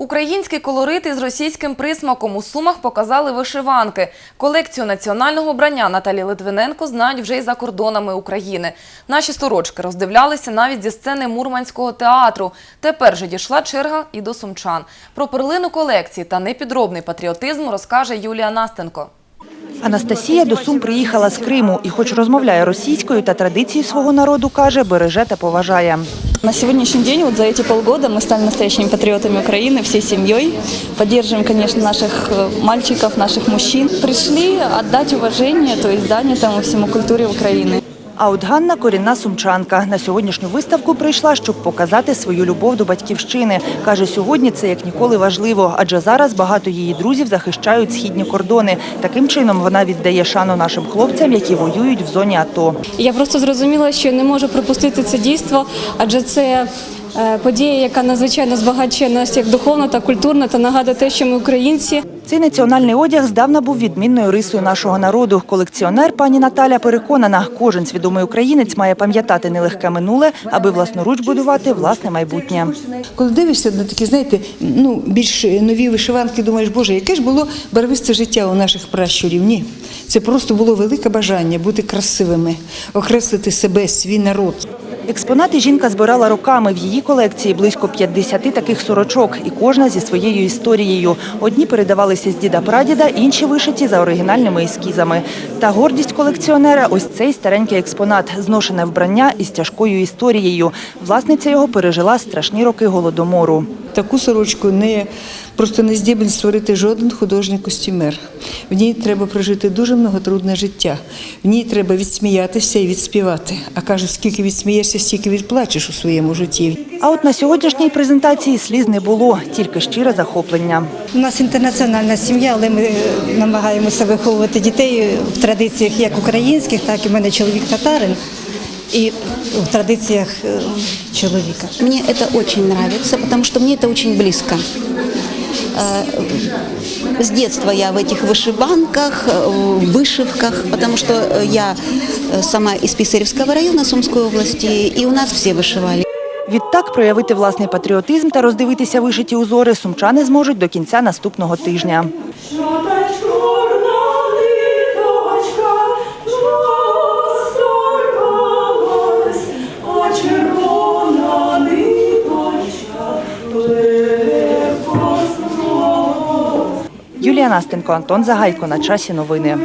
Український колорити з російським присмаком у Сумах показали вишиванки. Колекцію національного брання Наталі Литвиненко знають вже й за кордонами України. Наші сорочки роздивлялися навіть зі сцени Мурманського театру. Тепер же дійшла черга і до сумчан. Про перлину колекції та непідробний патріотизм розкаже Юлія Настенко. Анастасія до Сум приїхала з Криму і, хоч розмовляє російською та традиції свого народу, каже, береже та поважає. На сегодняшний день, вот за эти полгода, мы стали настоящими патриотами Украины всей семьей. Поддерживаем, конечно, наших э, мальчиков, наших мужчин. Пришли отдать уважение, то есть дань этому всему культуре Украины. а от Ганна – корінна сумчанка. На сьогоднішню виставку прийшла, щоб показати свою любов до батьківщини. Каже, сьогодні це як ніколи важливо, адже зараз багато її друзів захищають східні кордони. Таким чином вона віддає шану нашим хлопцям, які воюють в зоні АТО. Я просто зрозуміла, що не можу пропустити це дійство, адже це е, подія, яка надзвичайно збагачує нас як духовно та культурно та нагадує те, що ми українці. Цей національний одяг здавна був відмінною рисою нашого народу. Колекціонер пані Наталя переконана, кожен свідомий українець має пам'ятати нелегке минуле, аби власноруч будувати власне майбутнє. Коли дивишся на такі, знаєте, ну більш нові вишиванки, думаєш, боже, яке ж було барвисте життя у наших пращурів? Ні. Це просто було велике бажання бути красивими, окреслити себе, свій народ. Експонати жінка збирала роками. В її колекції близько 50 таких сорочок, і кожна зі своєю історією. Одні передавалися з діда-прадіда, інші вишиті за оригінальними ескізами. Та гордість колекціонера – ось цей старенький експонат, зношене вбрання із тяжкою історією. Власниця його пережила страшні роки голодомору. Таку сорочку не просто не здібний створити жоден художній костюмер. В ній треба прожити дуже многотрудне життя. В ній треба відсміятися і відспівати. А кажуть, скільки відсмієшся, стільки відплачеш у своєму житті. А от на сьогоднішній презентації сліз не було, тільки щире захоплення. У нас інтернаціональна сім'я, але ми е, намагаємося виховувати дітей в традиціях як українських, так і в мене чоловік татарин. І в традиціях е, чоловіка. Мне это очень нравится, потому что мне это очень близко. Э, С детства я в этих вышиванках, э, в вышивках, потому что э, я э, сама из Писаревского района Сумской области, и у нас все вышивали. Відтак проявити власний патріотизм та роздивитися вишиті узори сумчани зможуть до кінця наступного тижня. Юлія Настенко, Антон Загайко. На часі новини.